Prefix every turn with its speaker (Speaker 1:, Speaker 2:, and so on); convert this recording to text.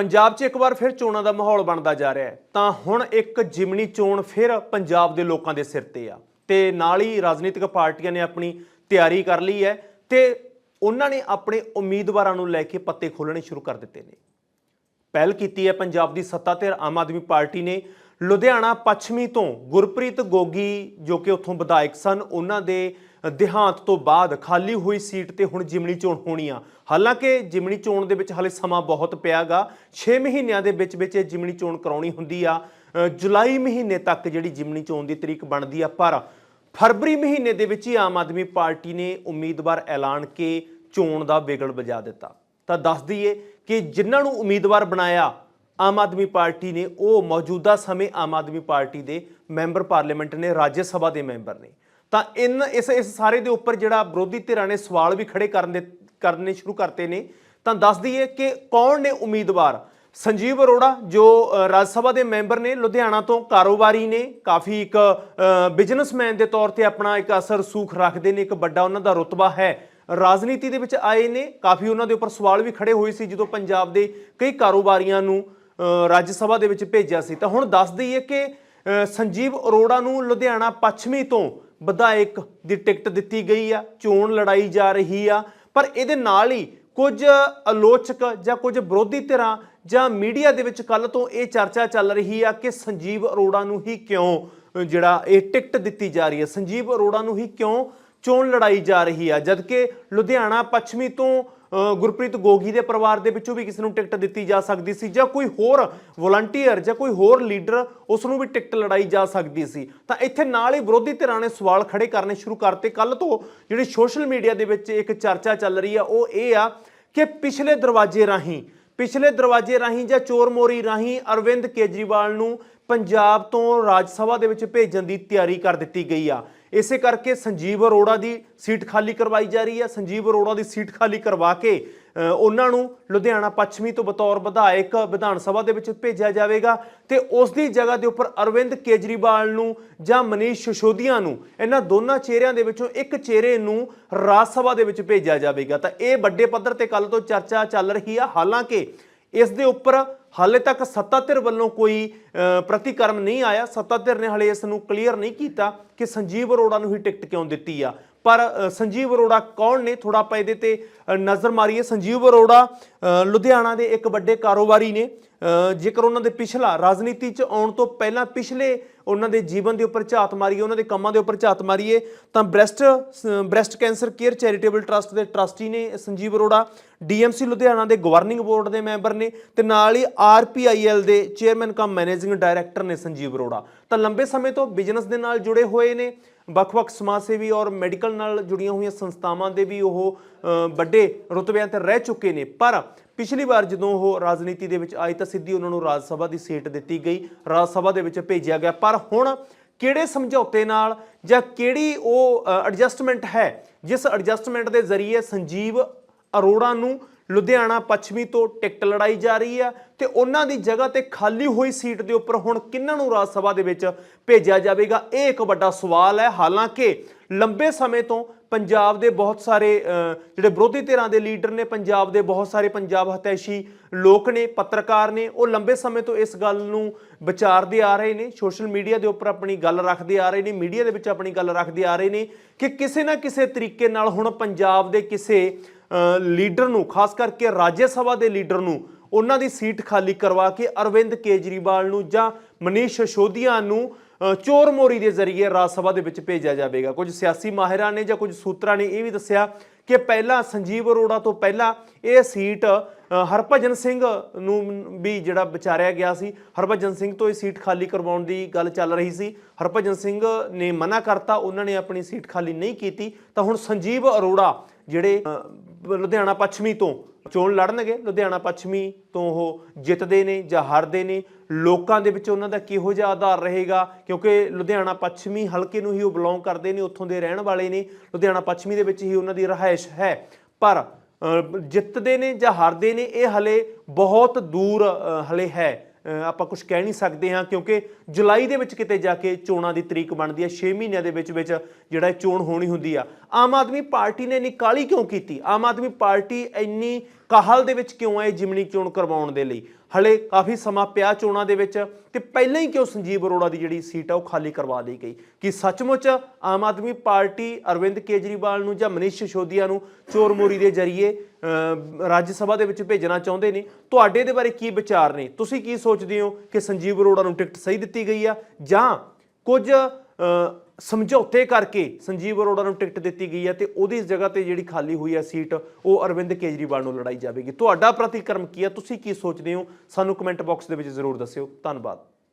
Speaker 1: ਪੰਜਾਬ 'ਚ ਇੱਕ ਵਾਰ ਫਿਰ ਚੋਣਾਂ ਦਾ ਮਾਹੌਲ ਬਣਦਾ ਜਾ ਰਿਹਾ ਹੈ। ਤਾਂ ਹੁਣ ਇੱਕ ਜਿਮਣੀ ਚੋਣ ਫਿਰ ਪੰਜਾਬ ਦੇ ਲੋਕਾਂ ਦੇ ਸਿਰ ਤੇ ਆ। ਤੇ ਨਾਲ ਹੀ ਰਾਜਨੀਤਿਕ ਪਾਰਟੀਆਂ ਨੇ ਆਪਣੀ ਤਿਆਰੀ ਕਰ ਲਈ ਹੈ ਤੇ ਉਹਨਾਂ ਨੇ ਆਪਣੇ ਉਮੀਦਵਾਰਾਂ ਨੂੰ ਲੈ ਕੇ ਪੱਤੇ ਖੋਲਣੇ ਸ਼ੁਰੂ ਕਰ ਦਿੱਤੇ ਨੇ। ਪਹਿਲ ਕੀਤੀ ਹੈ ਪੰਜਾਬ ਦੀ ਸੱਤਾ ਤੇ ਆਮ ਆਦਮੀ ਪਾਰਟੀ ਨੇ ਲੁਧਿਆਣਾ ਪੱਛਮੀ ਤੋਂ ਗੁਰਪ੍ਰੀਤ ਗੋਗੀ ਜੋ ਕਿ ਉੱਥੋਂ ਵਿਧਾਇਕ ਸਨ, ਉਹਨਾਂ ਦੇ ਦੇਹਾਂਤ ਤੋਂ ਬਾਅਦ ਖਾਲੀ ਹੋਈ ਸੀਟ ਤੇ ਹੁਣ ਜਿਮਣੀ ਚੋਣ ਹੋਣੀ ਆ। ਹਾਲਾਂਕਿ ਜਿਮਣੀ ਚੋਣ ਦੇ ਵਿੱਚ ਹਲੇ ਸਮਾਂ ਬਹੁਤ ਪਿਆਗਾ। 6 ਮਹੀਨਿਆਂ ਦੇ ਵਿੱਚ ਵਿੱਚ ਇਹ ਜਿਮਣੀ ਚੋਣ ਕਰਾਉਣੀ ਹੁੰਦੀ ਆ। ਜੁਲਾਈ ਮਹੀਨੇ ਤੱਕ ਜਿਹੜੀ ਜਿਮਣੀ ਚੋਣ ਦੀ ਤਰੀਕ ਬਣਦੀ ਆ, ਪਰ ਫਰਵਰੀ ਮਹੀਨੇ ਦੇ ਵਿੱਚ ਹੀ ਆਮ ਆਦਮੀ ਪਾਰਟੀ ਨੇ ਉਮੀਦਵਾਰ ਐਲਾਨ ਕੇ ਚੋਣ ਦਾ ਵਿਗਲ ਵਜਾ ਦਿੱਤਾ। ਤਾਂ ਦੱਸ ਦਈਏ ਕਿ ਜਿਨ੍ਹਾਂ ਨੂੰ ਉਮੀਦਵਾਰ ਬਣਾਇਆ ਆਮ ਆਦਮੀ ਪਾਰਟੀ ਨੇ, ਉਹ ਮੌਜੂਦਾ ਸਮੇਂ ਆਮ ਆਦਮੀ ਪਾਰਟੀ ਦੇ ਮੈਂਬਰ ਪਾਰਲੀਮੈਂਟ ਨੇ, ਰਾਜ ਸਭਾ ਦੇ ਮੈਂਬਰ ਨੇ। ਤਾਂ ਇਨ, ਇਸ ਇਸ ਸਾਰੇ ਦੇ ਉੱਪਰ ਜਿਹੜਾ ਵਿਰੋਧੀ ਧਿਰਾਂ ਨੇ ਸਵਾਲ ਵੀ ਖੜੇ ਕਰਨ ਦੇ, ਕਰਨੇ ਸ਼ੁਰੂ ਕਰਤੇ ਨੇ। ਤਾਂ ਦੱਸ ਦਈਏ ਕਿ ਕੌਣ ਨੇ ਉਮੀਦਵਾਰ? ਸੰਜੀਵ ਅਰੋੜਾ, ਜੋ ਰਾਜ ਸਭਾ ਦੇ ਮੈਂਬਰ ਨੇ, ਲੁਧਿਆਣਾ ਤੋਂ ਕਾਰੋਬਾਰੀ ਨੇ। ਕਾਫੀ ਇੱਕ ਬਿਜ਼ਨਸਮੈਨ ਦੇ ਤੌਰ ਤੇ ਆਪਣਾ ਇੱਕ ਅਸਰ ਸੂਖ ਰੱਖਦੇ ਨੇ, ਇੱਕ ਵੱਡਾ ਉਹਨਾਂ ਦਾ ਰੁਤਬਾ ਹੈ। ਰਾਜਨੀਤੀ ਦੇ ਵਿੱਚ ਆਏ ਨੇ, ਕਾਫੀ ਉਹਨਾਂ ਦੇ ਉੱਪਰ ਸਵਾਲ ਵੀ ਖੜੇ ਹੋਏ ਸੀ, ਜਦੋਂ ਪੰਜਾਬ ਦੇ ਕਈ ਕਾਰੋਬਾਰੀਆਂ ਨੂੰ ਰਾਜ ਸਭਾ ਦੇ ਵਿੱਚ ਭੇਜਿਆ ਸੀ। ਤਾਂ ਹੁਣ ਦੱਸ ਦਈਏ ਕਿ ਸੰਜੀਵ ਅਰੋੜਾ ਨੂੰ ਲੁਧਿਆਣਾ ਪੱਛਮੀ ਤੋਂ ਵਿਧਾਇਕ ਦੀ ਟਿਕਟ ਦਿੱਤੀ ਗਈ ਆ। ਚੋਣ ਲੜਾਈ ਜਾ ਰਹੀ ਆ। ਪਰ ਇਹਦੇ ਨਾਲ ਹੀ ਕੁਝ ਆਲੋਚਕ ਜਾਂ ਕੁਝ ਵਿਰੋਧੀ ਧਿਰਾਂ ਜਾਂ ਮੀਡੀਆ ਦੇ ਵਿੱਚ ਕੱਲ ਤੋਂ ਇਹ ਚਰਚਾ ਚੱਲ ਰਹੀ ਆ ਕਿ ਸੰਜੀਵ ਅਰੋੜਾ ਨੂੰ ਹੀ ਕਿਉਂ ਜਿਹੜਾ ਇਹ ਟਿਕਟ ਦਿੱਤੀ ਜਾ ਰਹੀ ਹੈ ਸੰਜੀਵ ਅਰੋੜਾ ਨੂੰ ਹੀ ਕਿਉਂ ਚੋਣ ਲੜਾਈ ਜਾ ਰਹੀ ਆ? ਜਦਕਿ ਲੁਧਿਆਣਾ ਪੱਛਮੀ ਤੋਂ ਗੁਰਪ੍ਰੀਤ ਗੋਗੀ ਦੇ ਪਰਿਵਾਰ ਦੇ ਵਿੱਚੋਂ ਵੀ ਕਿਸੇ ਨੂੰ ਟਿਕਟ ਦਿੱਤੀ ਜਾ ਸਕਦੀ ਸੀ ਜਾਂ ਕੋਈ ਹੋਰ ਵਲੰਟੀਅਰ ਜਾਂ ਕੋਈ ਹੋਰ ਲੀਡਰ ਉਸ ਨੂੰ ਵੀ ਟਿਕਟ ਲੜਾਈ ਜਾ ਸਕਦੀ ਸੀ। ਤਾਂ ਇੱਥੇ ਨਾਲ ਹੀ ਵਿਰੋਧੀ ਧਿਰਾਂ ਨੇ ਸਵਾਲ ਖੜੇ ਕਰਨੇ ਸ਼ੁਰੂ ਕਰਤੇ। ਕੱਲ ਤੋਂ ਜਿਹੜੀ ਸੋਸ਼ਲ ਮੀਡੀਆ ਦੇ ਵਿੱਚ ਇੱਕ ਚਰਚਾ ਚੱਲ ਰਹੀ ਆ, ਉਹ ਇਹ ਆ ਕਿ ਪਿਛਲੇ ਦਰਵਾਜ਼ੇ ਰਾਹੀਂ, ਪਿਛਲੇ ਦਰਵਾਜ਼ੇ ਰਾਹੀਂ ਜਾਂ ਚੋਰ ਮੋਰੀ ਰਾਹੀਂ ਅਰਵਿੰਦ ਕੇਜਰੀਵਾਲ ਨੂੰ ਪੰਜਾਬ ਤੋਂ ਰਾਜ ਸਭਾ ਦੇ ਵਿੱਚ ਭੇਜਣ ਦੀ ਤਿਆਰੀ ਕਰ ਦਿੱਤੀ ਗਈ ਆ। ਇਸੇ ਕਰਕੇ ਸੰਜੀਵ ਅਰੋੜਾ ਦੀ ਸੀਟ ਖਾਲੀ ਕਰਵਾਈ ਜਾ ਰਹੀ ਹੈ। ਸੰਜੀਵ ਅਰੋੜਾ ਦੀ ਸੀਟ ਖਾਲੀ ਕਰਵਾ ਕੇ ਉਹਨਾਂ ਨੂੰ ਲੁਧਿਆਣਾ ਪੱਛਮੀ ਤੋਂ ਬਤੌਰ ਵਿਧਾਇਕ ਵਿਧਾਨ ਸਭਾ ਦੇ ਵਿੱਚ ਭੇਜਿਆ ਜਾਵੇਗਾ ਤੇ ਉਸ ਦੀ ਜਗ੍ਹਾ ਦੇ ਉੱਪਰ ਅਰਵਿੰਦ ਕੇਜਰੀਵਾਲ ਨੂੰ ਜਾਂ ਮਨੀਸ਼ ਸਿਸੋਦੀਆ ਨੂੰ, ਇਹਨਾਂ ਦੋਨਾਂ ਚਿਹਰਿਆਂ ਦੇ ਵਿੱਚੋਂ ਇੱਕ ਚਿਹਰੇ ਨੂੰ ਰਾਜ ਸਭਾ ਦੇ ਵਿੱਚ ਭੇਜਿਆ ਜਾਵੇਗਾ। ਤਾਂ ਇਹ ਵੱਡੇ ਪੱਧਰ ਤੇ ਕੱਲ ਤੋਂ ਚਰਚਾ ਚੱਲ ਰਹੀ ਆ। ਹਾਲਾਂਕਿ ਇਸ ਦੇ ਉੱਪਰ ਹਾਲੇ ਤੱਕ ਸੱਤਾ ਧਿਰ ਵੱਲੋਂ ਕੋਈ ਪ੍ਰਤੀਕਰਮ ਨਹੀਂ ਆਇਆ। ਸੱਤਾ ਧਿਰ ਨੇ ਹਾਲੇ ਇਸ ਨੂੰ ਕਲੀਅਰ ਨਹੀਂ ਕੀਤਾ ਕਿ ਸੰਜੀਵ ਅਰੋੜਾ ਨੂੰ ਹੀ ਟਿਕਟ ਕਿਉਂ ਦਿੱਤੀ ਆ। ਪਰ ਸੰਜੀਵ ਅਰੋੜਾ ਕੌਣ ਨੇ? ਥੋੜਾ ਆਪਾਂ ਇਹਦੇ ਤੇ ਨਜ਼ਰ ਮਾਰੀਏ। ਸੰਜੀਵ ਅਰੋੜਾ ਲੁਧਿਆਣਾ ਦੇ ਇੱਕ ਵੱਡੇ ਕਾਰੋਬਾਰੀ ਨੇ। ਜੇਕਰ ਉਹਨਾਂ ਦੇ ਪਿਛਲਾ ਰਾਜਨੀਤੀ 'ਚ ਆਉਣ ਤੋਂ ਪਹਿਲਾਂ ਪਿਛਲੇ ਉਹਨਾਂ ਦੇ ਜੀਵਨ ਦੇ ਉੱਪਰ ਝਾਤ ਮਾਰੀਏ, ਉਹਨਾਂ ਦੇ ਕੰਮਾਂ ਦੇ ਉੱਪਰ ਝਾਤ ਮਾਰੀਏ, ਤਾਂ breast breast cancer care charitable trust ਦੇ ਟਰਸਟੀ ਨੇ ਸੰਜੀਵ ਅਰੋੜਾ। ਡੀਐਮਸੀ ਲੁਧਿਆਣਾ ਦੇ ਗਵਰਨਿੰਗ ਬੋਰਡ ਦੇ ਮੈਂਬਰ ਨੇ ਤੇ ਨਾਲ ਹੀ ਆਰਪੀਆਈਐਲ ਦੇ ਚੇਅਰਮੈਨ, ਕਮ ਮੈਨੇਜਿੰਗ ਡਾਇਰੈਕਟਰ ਨੇ ਸੰਜੀਵ ਅਰੋੜਾ। ਤਾਂ ਲੰਬੇ ਸਮੇਂ ਤੋਂ ਬਿਜ਼ਨਸ ਦੇ ਨਾਲ ਜੁੜੇ ਹੋਏ ਨੇ। ਵੱਖ-ਵੱਖ ਸਮਾਜ ਸੇਵੀ ਔਰ ਮੈਡੀਕਲ ਨਾਲ ਜੁੜੀਆਂ ਹੋਈਆਂ ਸੰਸਥਾਵਾਂ ਦੇ ਵੀ ਉਹ ਵੱਡੇ ਰੁਤਬਿਆਂ ਤੇ ਰਹਿ ਚੁੱਕੇ ਨੇ। ਪਰ ਪਿਛਲੀ ਵਾਰ ਜਦੋਂ ਉਹ ਰਾਜਨੀਤੀ ਦੇ ਵਿੱਚ ਆਏ ਤਾਂ ਸਿੱਧੀ ਉਹਨਾਂ ਨੂੰ ਰਾਜ ਸਭਾ ਦੀ ਸੀਟ ਦਿੱਤੀ ਗਈ, ਰਾਜ ਸਭਾ ਦੇ ਵਿੱਚ ਭੇਜਿਆ ਗਿਆ। ਪਰ ਹੁਣ ਕਿਹੜੇ ਸਮਝੌਤੇ ਨਾਲ ਜਾਂ ਕਿਹੜੀ ਉਹ ਐਡਜਸਟਮੈਂਟ ਹੈ, ਜਿਸ ਐਡਜਸਟਮੈਂਟ ਦੇ ਜ਼ਰੀਏ ਸੰਜੀਵ ਅਰੋੜਾ ਨੂੰ ਲੁਧਿਆਣਾ ਪੱਛਮੀ ਤੋਂ ਟਿਕਟ ਲੜਾਈ ਜਾ ਰਹੀ ਆ ਤੇ ਉਹਨਾਂ ਦੀ ਜਗ੍ਹਾ ਤੇ ਖਾਲੀ ਹੋਈ ਸੀਟ ਦੇ ਉੱਪਰ ਹੁਣ ਕਿਹਨਾਂ ਨੂੰ ਰਾਜ ਸਭਾ ਦੇ ਵਿੱਚ ਭੇਜਿਆ ਜਾਵੇਗਾ? ਇਹ ਇੱਕ ਵੱਡਾ ਸਵਾਲ ਹੈ। ਹਾਲਾਂਕਿ ਲੰਬੇ ਸਮੇਂ ਤੋਂ ਪੰਜਾਬ ਦੇ ਬਹੁਤ ਸਾਰੇ ਜਿਹੜੇ ਵਿਰੋਧੀ ਧਿਰਾਂ ਦੇ ਲੀਡਰ ਨੇ, ਪੰਜਾਬ ਦੇ ਬਹੁਤ ਸਾਰੇ ਪੰਜਾਬ ਹਤੈਸ਼ੀ ਲੋਕ ਨੇ, ਪੱਤਰਕਾਰ ਨੇ, ਉਹ ਲੰਬੇ ਸਮੇਂ ਤੋਂ ਇਸ ਗੱਲ ਨੂੰ ਵਿਚਾਰਦੇ ਆ ਰਹੇ ਨੇ, ਸੋਸ਼ਲ ਮੀਡੀਆ ਦੇ ਉੱਪਰ ਆਪਣੀ ਗੱਲ ਰੱਖਦੇ ਆ ਰਹੇ ਨੇ, ਮੀਡੀਆ ਦੇ ਵਿੱਚ ਆਪਣੀ ਗੱਲ ਰੱਖਦੇ ਆ ਰਹੇ ਨੇ ਕਿ ਕਿਸੇ ਨਾ ਕਿਸੇ ਤਰੀਕੇ ਨਾਲ ਹੁਣ ਪੰਜਾਬ ਦੇ ਕਿਸੇ ਲੀਡਰ ਨੂੰ, ਖਾਸ ਕਰਕੇ ਰਾਜ ਸਭਾ ਦੇ ਲੀਡਰ ਨੂੰ, ਉਹਨਾਂ ਦੀ ਸੀਟ ਖਾਲੀ ਕਰਵਾ ਕੇ ਅਰਵਿੰਦ ਕੇਜਰੀਵਾਲ ਨੂੰ ਜਾਂ ਮਨੀਸ਼ ਸਿਸੋਦੀਆ ਨੂੰ ਚੋਰ ਮੋਰੀ ਦੇ ਜ਼ਰੀਏ ਰਾਜ ਸਭਾ ਦੇ ਵਿੱਚ ਭੇਜਿਆ ਜਾਵੇਗਾ। ਕੁਝ ਸਿਆਸੀ ਮਾਹਿਰਾਂ ਨੇ ਜਾਂ ਕੁਝ ਸੂਤਰਾਂ ਨੇ ਇਹ ਵੀ ਦੱਸਿਆ ਕਿ ਪਹਿਲਾਂ ਸੰਜੀਵ ਅਰੋੜਾ ਤੋਂ ਪਹਿਲਾਂ ਇਹ ਸੀਟ ਹਰਭਜਨ ਸਿੰਘ ਨੂੰ ਵੀ ਜਿਹੜਾ ਵਿਚਾਰਿਆ ਗਿਆ ਸੀ, ਹਰਭਜਨ ਸਿੰਘ ਤੋਂ ਇਹ ਸੀਟ ਖਾਲੀ ਕਰਵਾਉਣ ਦੀ ਗੱਲ ਚੱਲ ਰਹੀ ਸੀ। ਹਰਭਜਨ ਸਿੰਘ ਨੇ ਮਨਾ ਕਰਤਾ, ਉਹਨਾਂ ਨੇ ਆਪਣੀ ਸੀਟ ਖਾਲੀ ਨਹੀਂ ਕੀਤੀ। ਤਾਂ ਹੁਣ ਸੰਜੀਵ ਅਰੋੜਾ ਜਿਹੜੇ ਲੁਧਿਆਣਾ ਪੱਛਮੀ ਤੋਂ ਚੋਣ ਲੜਨਗੇ। ਲੁਧਿਆਣਾ ਪੱਛਮੀ ਤੋਂ ਉਹ ਜਿੱਤਦੇ ਨੇ ਜਾਂ ਹਾਰਦੇ ਨੇ। ਲੋਕਾਂ ਦੇ ਵਿੱਚ ਉਹਨਾਂ ਦਾ ਕਿਹੋ ਜਿਹਾ ਆਧਾਰ ਰਹੇਗਾ? ਕਿਉਂਕਿ ਲੁਧਿਆਣਾ ਪੱਛਮੀ ਹਲਕੇ ਨੂੰ ਹੀ ਉਹ ਬਿਲੋਂਗ ਕਰਦੇ ਨੇ, ਉੱਥੋਂ ਦੇ ਰਹਿਣ ਵਾਲੇ ਨੇ। ਲੁਧਿਆਣਾ ਪੱਛਮੀ ਦੇ ਵਿੱਚ ਹੀ ਉਹਨਾਂ ਦੀ ਰਹਾਇਸ਼ ਹੈ। ਪਰ ਜਿੱਤਦੇ ਨੇ ਜਾਂ ਹਾਰਦੇ ਨੇ, ਇਹ ਹਲੇ ਬਹੁਤ ਦੂਰ ਹਲੇ ਹੈ। ਆਪਾਂ ਕੁਝ ਕਹਿ ਨਹੀਂ ਸਕਦੇ ਹਾਂ, ਕਿਉਂਕਿ ਜੁਲਾਈ ਦੇ ਵਿੱਚ ਕਿਤੇ ਜਾ ਕੇ ਚੋਣਾਂ ਦੀ ਤਰੀਕ ਬਣਦੀ ਹੈ 6 ਮਹੀਨਿਆਂ ਦੇ ਵਿੱਚ ਵਿੱਚ ਜਿਹੜਾ ਇਹ ਚੋਣ ਹੋਣੀ ਹੁੰਦੀ ਆ। ਆਮ ਆਦਮੀ ਪਾਰਟੀ ਨੇ ਇੰਨੀ ਕਾਲੀ ਕਿਉਂ ਕੀਤੀ? ਆਮ ਆਦਮੀ ਪਾਰਟੀ ਇੰਨੀ ਕਾਹਲ ਦੇ ਵਿੱਚ ਕਿਉਂ ਆਏ ਜਿਮਨੀ ਚੋਣ ਕਰਵਾਉਣ ਦੇ ਲਈ? ਹਲੇ ਕਾਫੀ ਸਮਾਂ ਪਿਆ ਚੋਣਾਂ ਦੇ ਵਿੱਚ ਤੇ ਪਹਿਲਾਂ ਹੀ ਕਿਉਂ ਸੰਜੀਵ ਅਰੋੜਾ ਦੀ ਜਿਹੜੀ ਸੀਟ ਆ ਉਹ ਖਾਲੀ ਕਰਵਾ ਲਈ ਗਈ? ਕਿ ਸੱਚਮੁੱਚ ਆਮ ਆਦਮੀ ਪਾਰਟੀ ਅਰਵਿੰਦ ਕੇਜਰੀਵਾਲ ਨੂੰ ਜਾਂ ਮਨੀਸ਼ ਸਿਸੋਦੀਆ ਨੂੰ ਚੋਰ ਮੋਰੀ ਦੇ ਜ਼ਰੀਏ ਰਾਜ ਸਭਾ ਦੇ ਵਿੱਚ ਭੇਜਣਾ ਚਾਹੁੰਦੇ ਨੇ? ਤੁਹਾਡੇ ਦੇ ਬਾਰੇ ਕੀ ਵਿਚਾਰ ਨੇ? ਤੁਸੀਂ ਕੀ ਸੋਚਦੇ ਹੋ ਕਿ ਸੰਜੀਵ ਅਰੋੜਾ ਨੂੰ ਟਿਕਟ ਸਹੀ ਦਿੱਤੀ ਗਈ ਆ ਜਾਂ ਕੁਝ ਸਮਝੌਤੇ ਕਰਕੇ ਸੰਜੀਵ ਅਰੋੜਾ ਨੂੰ ਟਿਕਟ ਦਿੱਤੀ ਗਈ ਹੈ ਤੇ ਉਹਦੀ ਜਗ੍ਹਾ ਤੇ ਜਿਹੜੀ ਖਾਲੀ ਹੋਈ ਹੈ ਸੀਟ, ਉਹ ਅਰਵਿੰਦ ਕੇਜਰੀਵਾਲ ਨੂੰ ਲੜਾਈ ਜਾਵੇਗੀ। ਤੁਹਾਡਾ ਪ੍ਰਤੀਕਰਮ ਕੀ ਹੈ? ਤੁਸੀਂ ਕੀ ਸੋਚਦੇ ਹੋ? ਸਾਨੂੰ ਕਮੈਂਟ ਬਾਕਸ ਦੇ ਵਿੱਚ ਜ਼ਰੂਰ ਦੱਸਿਓ। ਧੰਨਵਾਦ।